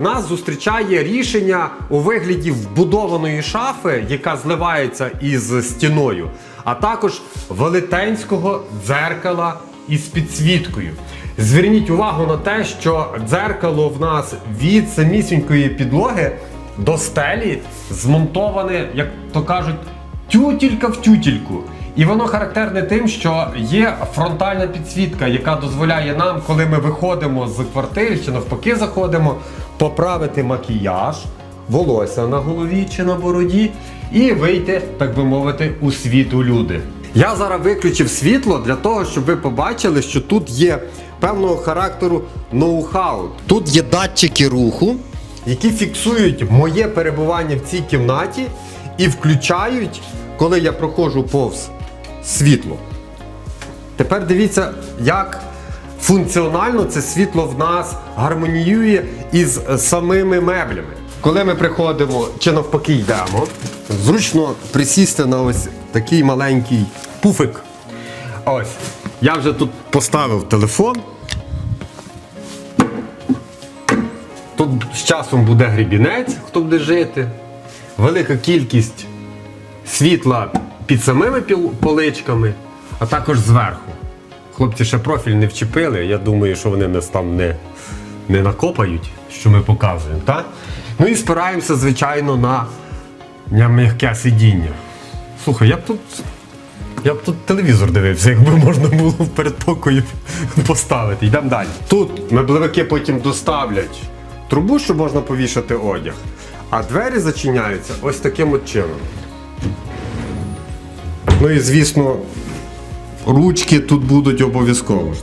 нас зустрічає рішення у вигляді вбудованої шафи, яка зливається із стіною, а також велетенського дзеркала із підсвіткою. Зверніть увагу на те, що дзеркало в нас від самісінької підлоги до стелі змонтоване, як то кажуть, тютілька в тютільку. І воно характерне тим, що є фронтальна підсвітка, яка дозволяє нам, коли ми виходимо з квартири чи навпаки заходимо, поправити макіяж, волосся на голові чи на бороді, і вийти, так би мовити, у світ у люди. Я зараз виключив світло для того, щоб ви побачили, що тут є певного характеру ноу-хау. Тут є датчики руху, які фіксують моє перебування в цій кімнаті і включають, коли я проходжу повз світло. Тепер дивіться, як функціонально це світло в нас гармоніює із е, самими меблями. Коли ми приходимо чи навпаки йдемо, зручно присісти на ось такий маленький пуфик. Ось. Я вже тут поставив телефон. Тут з часом буде грібінець, хто буде жити. Велика кількість світла під самими поличками, а також зверху. Хлопці ще профіль не вчепили. Я думаю, що вони нас там не, не накопають, що ми показуємо. Так? Ну і спираємося, звичайно, на, м'яке сидіння. Слухай, я б тут. Я б тут телевізор дивився, якби можна було в передпокої поставити. Йдемо далі. Тут меблевики потім доставлять трубу, що можна повішати одяг, а двері зачиняються ось таким от чином. Ну і звісно, ручки тут будуть обов'язково.